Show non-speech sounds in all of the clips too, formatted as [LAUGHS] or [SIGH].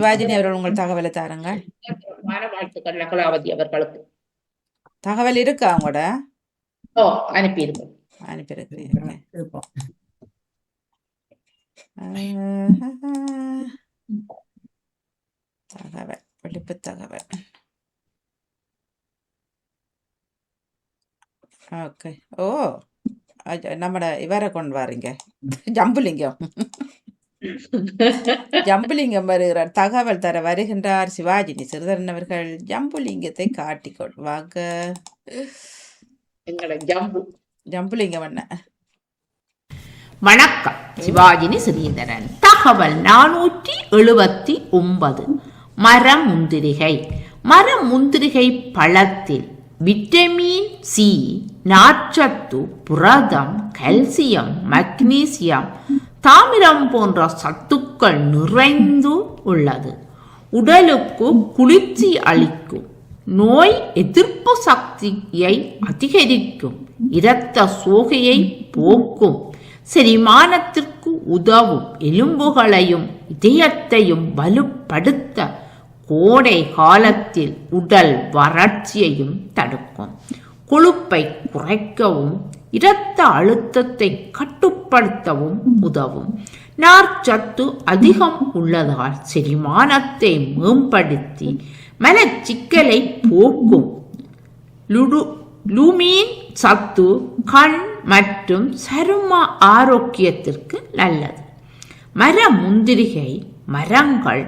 சிவாஜினி அவர்கள் உங்கள் தகவலை தாருங்கள் மன வாழ்த்துக்கள் நகலாவதி அவர்களுக்கு. தகவல் இருக்கா உங்களோட? ஓ அனுப்பியிருக்கோம். அனுப்பியிருக்கிறீங்க. இருப்போம். தகவல் விழிப்பு தகவல். ஓகே. ஓ அஜ- நம்மட இவரை கொண்டு வாரீங்க. ஜம்புலிங்கம். ஜம்புலிங்கம் வருகிறார். தகவல் தர வருகின்றார் சிவாஜினி சிறுதரன் அவர்கள். ஜம்புலிங்கத்தை காட்டி வாங்க. எங்களை ஜம்பு. ஜம்புலிங்கம் என்ன வணக்கம் சிவாஜினி ஸ்ரீதரன் தகவல் நானூற்றி எழுபத்தி ஒன்பது. மரமுந்திரிகை மரமுந்திரிகை பழத்தில் விட்டமின் சி நார்ச்சத்து புரதம் கால்சியம் மக்னீசியம் தாமிரம் போன்ற சத்துக்கள் நிறைந்து உள்ளது. உடலுக்கு குளிர்ச்சி அளிக்கும். நோய் எதிர்ப்பு சக்தியை அதிகரிக்கும். இரத்த சோகையை போக்கும். செரிமானத்திற்கு உதவும். எலும்புகளையும் இதயத்தையும் வலுப்படுத்த கோடை காலத்தில் உடல் வறட்சியையும் தடுக்கும். கொழுப்பை குறைக்கவும் இரத்த அழுத்தத்தை கட்டுப்படுத்தவும் உதவும். நார்ச்சத்து அதிகம் உள்ளதால் செரிமானத்தை மேம்படுத்தி மலச்சிக்கலை போக்கும். லுடு லூமீன் சத்து கண் மற்றும் சரும ஆரோக்கியத்திற்கு நல்லது. மர முந்திரிகை மரங்கள்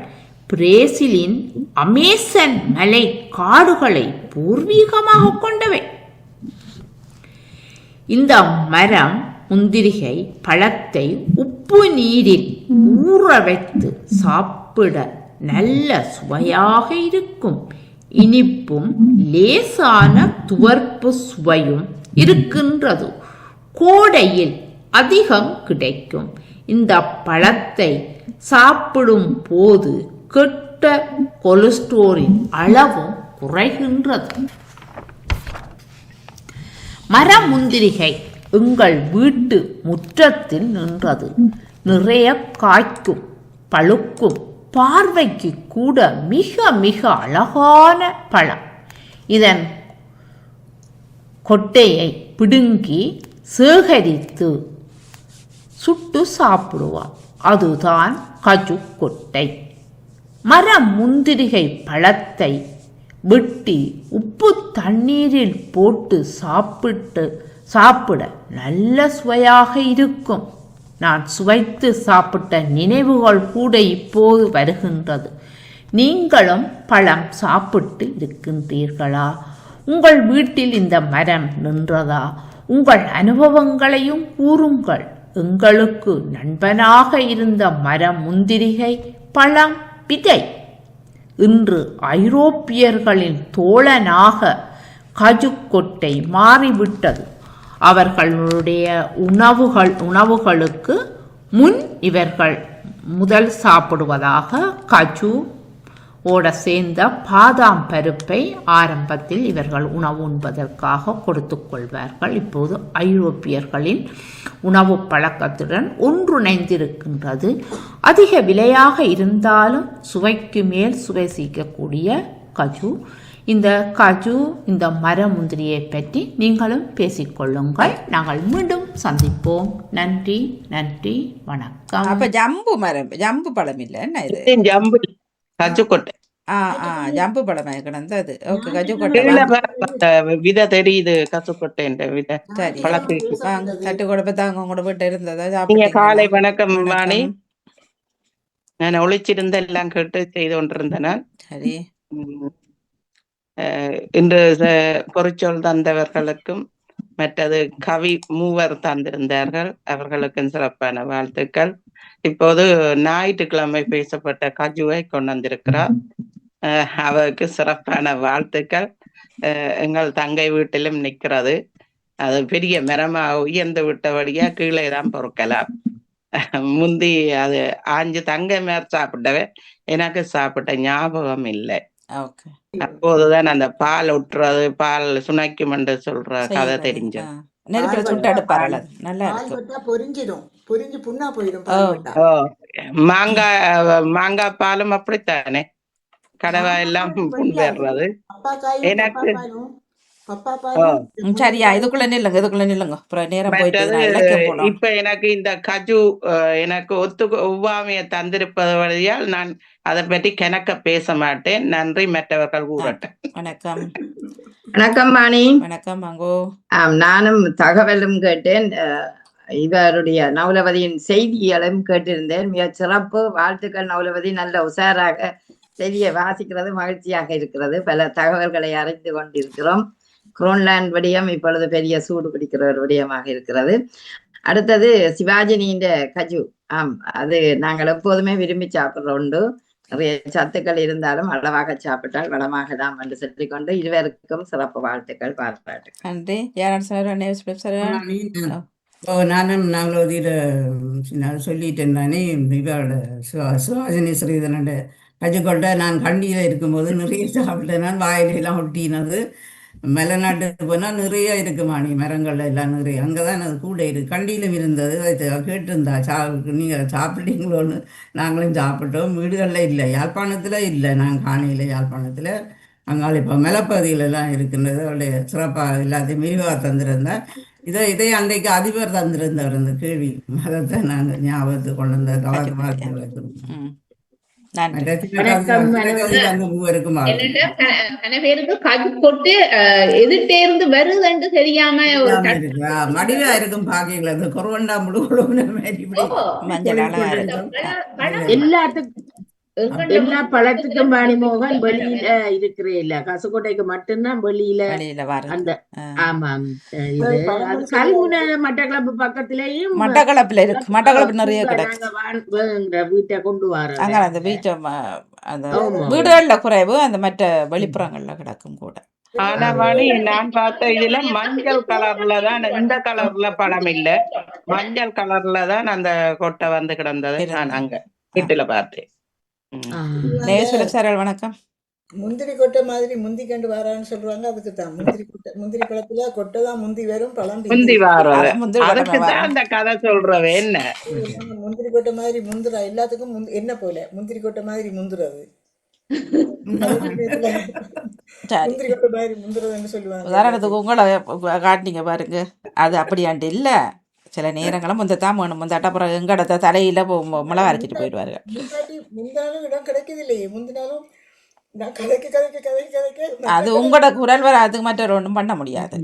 பிரேசிலின் அமேசன் மலை காடுகளை பூர்வீகமாக கொண்டவை. இந்த மரம் முந்திரிகை பழத்தை உப்பு நீரில் ஊற வைத்து சாப்பிட நல்ல சுவையாக இருக்கும். இனிப்பும் லேசான துவர்ப்பு சுவையும் இருக்கின்றது. கோடையில் அதிகம் கிடைக்கும். இந்த பழத்தை சாப்பிடும் போது கெட்ட கொலஸ்ட்ரோலின் அளவும் குறைகின்றது. மரமுந்திரிகை எங்கள் வீட்டு முற்றத்தில் நின்றது. நிறைய காய்க்கும் பழுக்கும் பார்வைக்கு கூட மிக மிக அழகான பழம். இதன் கொட்டையை பிடுங்கி சேகரித்து சுட்டு சாப்பிடுவார். அதுதான் கஜு கொட்டை மர முந்திரிகை பழத்தை வெட்டி உப்பு தண்ணீரில் போட்டு சாப்பிட்டு சாப்பிட நல்ல சுவையாக இருக்கும். நான் சுவைத்து சாப்பிட்ட நினைவுகள் கூட இப்போது வருகின்றது. நீங்களும் பழம் சாப்பிட்டு இருக்கின்றீர்களா? உங்கள் வீட்டில் இந்த மரம் நின்றதா? உங்கள் அனுபவங்களையும் கூறுங்கள். எங்களுக்கு நண்பனாக இருந்த மரம் முந்திரிகை பழம் விதை. இன்று ஐரோப்பியர்களின் தோழனாக கஜுக்கொட்டை மாறிவிட்டது. அவர்களுடைய உணவுகள் உணவுகளுக்கு முன் இவர்கள் முதல் சாப்பிடுவதாக கஜு ஓட சேர்ந்த பாதாம் பருப்பை ஆரம்பத்தில் இவர்கள் உணவு உண்பதற்காக கொடுத்து கொள்வார்கள். இப்போது ஐரோப்பியர்களின் உணவு பழக்கத்துடன் ஒன்றிணைந்திருக்கின்றது. அதிக விலையாக இருந்தாலும் சுவைக்கு மேல் சுவை சீக்கக்கூடிய கஜு. இந்த கஜு இந்த மர முந்திரியை பற்றி நீங்களும் பேசிக்கொள்ளுங்கள். நாங்கள் மீண்டும் சந்திப்போம். நன்றி நன்றி வணக்கம். அப்ப ஜம்பு மரம் ஜம்பு பழம் இல்ல என்ன இது? இது ஜம்பு கஜுக்கொட்டை. ஆ ஆ ஜம்பு பழம் கிடந்தது. ஓகே கஜுக்கொட்டை விதை தெரியுது கசுக்கொட்டைன்ற விதை. சரி தட்டு கொடுப்ப தாங்க உங்களோட வீட்டு இருந்ததா. நீங்க? காலை வணக்கம். வாணி. நான் ஒளிச்சிருந்த எல்லாம் கேட்டு செய்து கொண்டிருந்தேன். சரி. இன்று பொறிச்சொல் தந்தவர்களுக்கும் மற்றது கவி மூவர் தந்திருந்தார்கள். அவர்களுக்கும் சிறப்பான வாழ்த்துக்கள். இப்போது ஞாயிற்றுக்கிழமை பேசப்பட்ட கஜுவை கொண்டு வந்திருக்கிறார் அவருக்கு சிறப்பான வாழ்த்துக்கள். எங்கள் தங்கை வீட்டிலும் நிற்கிறது. அது பெரிய மரமா உயர்ந்து விட்டபடியா கீழே தான் பொறுக்கலாம். முந்தி அது ஆஞ்சு தங்கை மேற் சாப்பிட்டவன். எனக்கு சாப்பிட்ட ஞாபகம் இல்லை. அப்போதுதான் அந்த பால் உற்றுறது பால் சுனைக்கும் என்று சொல்ற கதை தெரிஞ்சது. ஆ, நெருப்பில் சுட்டு எடுப்பார்கள் அது நல்லா பால் இருக்கும். பொரிஞ்சிடும். பொரிஞ்சு புண்ணா போயிடும் மாங்காய் மாங்காய் பாலும் அப்படித்தானே? கடவா எல்லாம் புண் எனக்கு ம், சரியா. இதுக்குள்ள நில்லுங்க இதுக்குள்ள நில்லுங்க. அப்புறம் நேரம் போயிட்டு மற்றது நான் இலக்கியம் போடணும் இப்ப எனக்கு இந்த கஜு அஹ், எனக்கு ஒத்து ஒவ்வாமையை தந்திருப்பது வழியால் நான் அதை பற்றி கணக்க பேச மாட்டேன். நன்றி மற்றவர்கள் கூறட்டும். வணக்கம். வணக்கம் வாணி வணக்கம் மங்கோ. ஆம், நானும் தகவலும் கேட்டேன். அஹ், இவருடைய நவலவதியின் செய்திகளும் கேட்டிருந்தேன். மிக சிறப்பு. வாழ்த்துக்கள் நவலவதி நல்ல உஷாராக செய்தியை வாசிக்கிறது மகிழ்ச்சியாக இருக்கிறது. பல தகவல்களை அறிந்து கொண்டிருக்கிறோம். குரோன்லாண்ட் விடயம் இப்பொழுது பெரிய சூடு பிடிக்கிற ஒரு விடயமாக இருக்கிறது. அடுத்தது சிவாஜினியின் கஜு. ஆம் அது நாங்கள் எப்போதுமே விரும்பி சாப்பிடுற உண்டு. நிறைய சத்துக்கள் இருந்தாலும் அளவாக சாப்பிட்டால் வளமாகலாம் என்று சொல்லிக்கொண்டு இருவருக்கும் சிறப்பு வாழ்த்துக்கள் பாராட்டு நன்றி. யாராவது சார் நேவ்ஸ் சார் நானே நான் ஓ நானும் நாங்களோதியில் நான் சொல்லிட்டேன் நானே இவரோட சிவா சிவாஜினி ஸ்ரீதனோட கஜுக்கொண்ட நான் கண்டியில் இருக்கும்போது நிறைய சாப்பிட்டேன். நான் வாயில எல்லாம் ஒட்டினது மலைநாட்டுக்கு போனால் நிறைய இருக்கு மாணி மரங்கள் எல்லாம் நிறைய. அங்கே தான் அது கூட இருக்கு. கண்டியிலும் இருந்தது கேட்டிருந்தா சா நீங்கள் சாப்பிட்டீங்களோன்னு நாங்களும் சாப்பிட்டோம். வீடுகளில் இல்லை. யாழ்ப்பாணத்தில் இல்லை. நான் காணியில் யாழ்ப்பாணத்தில் அங்கால இப்போ மலைப்பகுதிகளெல்லாம் இருக்கின்றது அவருடைய சிறப்பாக எல்லாத்தையும் விரிவாக தந்திருந்தா இதை இதை அன்றைக்கு அதிபர் தந்திருந்தவர் இந்த கேள்வி. அதைத்தான் நாங்கள் ஞாபகத்துக்கு கொண்டு வந்த கவலை அஹ், எதிர்ட்டே இருந்து வருதுன்னு தெரியாம மடிவா இருக்கும் மஞ்சள் அழகா இருக்கு பழம் எல்லாத்துக்கும் எல்லா பழத்துக்கும் வாணிமோகன் வெளியில இருக்கிறேன் கசுக்கோட்டைக்கு மட்டும்தான் வெளியில வெளியில வர அந்த. ஆமாம். கல்முனை மட்டக்களப்பு பக்கத்திலேயும் மட்டக்களப்புல இருக்கு. மட்டக்களப்பு நிறைய வீட்டை கொண்டு அங்க அந்த வீட்டை அந்த. வீடுகள்ல குறைவு அந்த மற்ற வெளிப்புறங்கள்ல கிடக்கும் கூட. ஆனா மணி நான் பார்த்த இதுல மஞ்சள் கலர்ல தான் இந்த கலர்ல பழம் இல்ல. மஞ்சள் கலர்ல தான் அந்த கொட்டை வந்து கிடந்தது நான் அங்க வீட்டுல பார்த்தேன். ம். சார் வணக்கம். முந்திரி கொட்டை மாதிரி முந்தி கண்டு வரான்னு சொல்லுவாங்க. அதுக்கு தான். முந்திரி கொட்டை முந்திரி பழத்துல கொட்டை தான் முந்தி வரும் பழம் பிந்தி முந்தி வாரது. அது முந்திரி தான் வரும். அந்த கதை சொல்றவ என்ன. முந்திரி கொட்டை மாதிரி முந்துறா. எல்லாத்துக்கும் முந்தி- என்ன போல? முந்திரி கொட்டை மாதிரி முந்துறது. [LAUGHS] சரி. முந்திரி கொட்டை மாதிரி முந்துறதுன்னு சொல்லுவாங்க. உதாரணத்துக்கு உங்களை காட்டினீங்க பாருங்க. அது அப்படியாண்டு இல்லை. சில நேரங்களும் முந்த தான் வேணும். முந்தாட்ட அப்புறம் எங்கடத்த தலையில மிளகா அரைச்சிட்டு போயிடுவாரு முந்தாலும் இடம் கிடைக்குது இல்லையே முந்தினாலும் அது உங்களோட குரல் வர அதுக்கு மற்ற ஒன்றும் பண்ண முடியாது.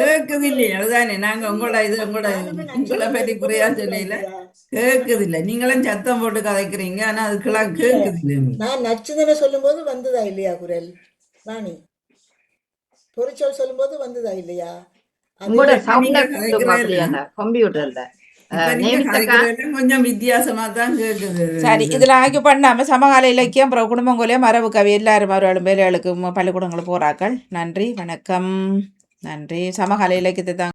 கேக்குது இல்லையா அதுதானே. நாங்க உங்களோட இது உங்களோட உங்களை பற்றி குறையா சொல்லல. கேக்குது இல்ல நீங்களும் சத்தம் போட்டு கதைக்கிறீங்க. ஆனா அதுக்கெல்லாம் கேக்குது இல்லையா நான் நச்சுதனை சொல்லும்போது வந்ததா இல்லையா குரல்? வாணி பொறிச்சொல் சொல்லும்போது வந்ததா இல்லையா? உங்களோட சவுண்ட. கம்ப்யூட்டர்ல கொஞ்சம் வித்தியாசமா தான் கேக்குது. சரி இதில் ஆக்கி பண்ணாமல் சமகால இலக்கியம் அப்புறம் குடும்பங்களையும் மரபு கவி எல்லாரும் மறுவாளும் வேலைகளுக்கு பள்ளிக்கூடங்களுக்கு போகிறாக்கள் நன்றி வணக்கம். நன்றி. சமகால இலக்கியத்தை தான்